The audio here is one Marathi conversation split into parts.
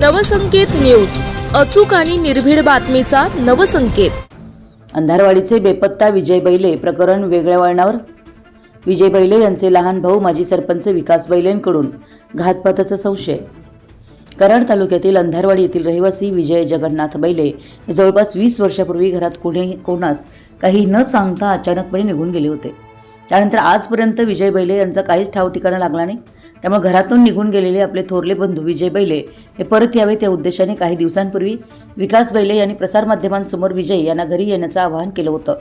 नवसंकेत न्यूज. अचूक आणि निर्भीड बातमीचा नवसंकेत. अंधारवाडीचे बेपत्ता विजय बैले प्रकरण वेगळ्या वळणावर. विजय बैले यांचे लहान भाऊ माजी सरपंच विकास बैलेंकडून घातपाताचा संशय. कराड तालुक्यातील अंधारवाडी येथील रहिवासी विजय जगन्नाथ बैले हे जवळपास वीस वर्षापूर्वी घरात कोणी कोणास काही न सांगता अचानकपणे निघून गेले होते. त्यानंतर आजपर्यंत विजय बैले यांचा काहीच ठाव ठिकाणा लागला नाही. त्यामुळे घरातून निघून गेलेले आपले थोरले बंधू विजय बैले हे परत यावे त्या उद्देशाने काही दिवसांपूर्वी विकास बैले यांनी प्रसारमाध्यमांसमोर विजय यांना घरी येण्याचं आवाहन केलं होतं.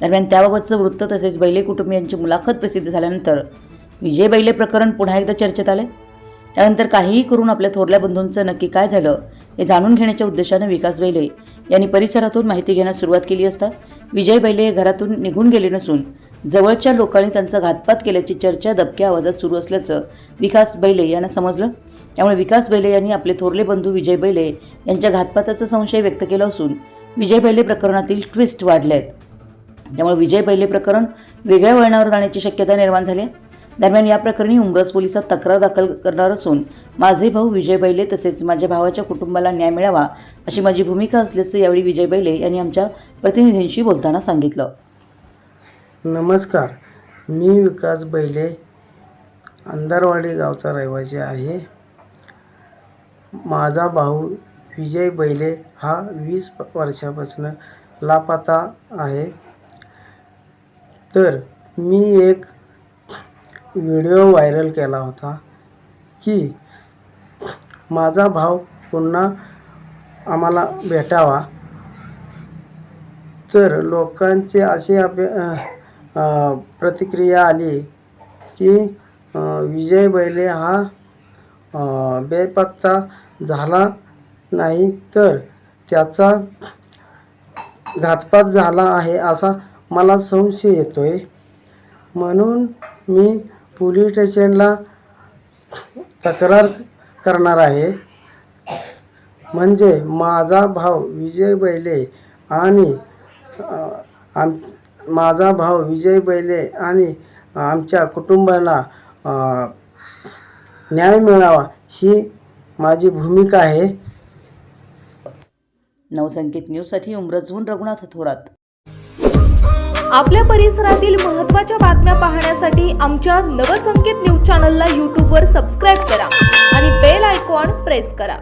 दरम्यान त्याबाबतचं वृत्त तसेच बैले कुटुंबियांची मुलाखत प्रसिद्ध झाल्यानंतर विजय बैले प्रकरण पुन्हा एकदा चर्चेत आले. त्यानंतर काहीही करून आपल्या थोरल्या बंधूंचं नक्की काय झालं हे जाणून घेण्याच्या उद्देशानं विकास बैले यांनी परिसरातून माहिती घेण्यास सुरुवात केली असता विजय बैले हे घरातून निघून गेले नसून जवळच्या लोकांनी त्यांचा घातपात केल्याची चर्चा दबक्या आवाजात सुरू असल्याचं विकास बैले यांना समजलं. त्यामुळे विकास बैले यांनी आपले थोरले बंधू विजय बैले यांच्या घातपाताचा संशय व्यक्त केला असून विजय बैले प्रकरणातील ट्विस्ट वाढले आहेत त्यामुळे विजय बैले प्रकरण वेगळ्या वळणावर जाण्याची शक्यता निर्माण झाली आहे. दरम्यान या प्रकरणी उमरज पोलिसात तक्रार दाखल करणार असून माझे भाऊ विजय बैले तसेच माझ्या भावाच्या कुटुंबाला न्याय मिळावा अशी माझी भूमिका असल्याचं यावेळी विजय बैले यांनी आमच्या प्रतिनिधींशी बोलताना सांगितलं. नमस्कार. मी विकास बैले अंधारवाडी गावचा रहिवासी आहे. माझा भाऊ विजय बैले हा वीस वर्षापासून लापाता आहे. तर मी एक व्हिडिओ व्हायरल केला होता की माझा भाव पुन्हा आम्हाला भेटावा. तर लोकांचे असे अपे प्रतिक्रिया आली की विजय बैले हा बेपत्ता झाला नाही तर त्याचा घातपात झाला आहे असा मला संशय येतो आहे म्हणून मी पोलीस स्टेशनला तक्रार करणार आहे. म्हणजे माझा भाव विजय बैले आणि आम माझा भाव विजय बैले आणि आमच्या कुटुंबाला न्याय मिळावा ही माझी भूमिका आहे. नवसंकेत न्यूजसाठी उमरजहून रघुनाथ थोरात. आपल्या परिसरातील महत्त्वाच्या बातम्या पाहण्यासाठी आमच्या नवसंकेत न्यूज चॅनलला यूट्यूबवर सबस्क्राईब करा आणि बेल आयकॉन प्रेस करा.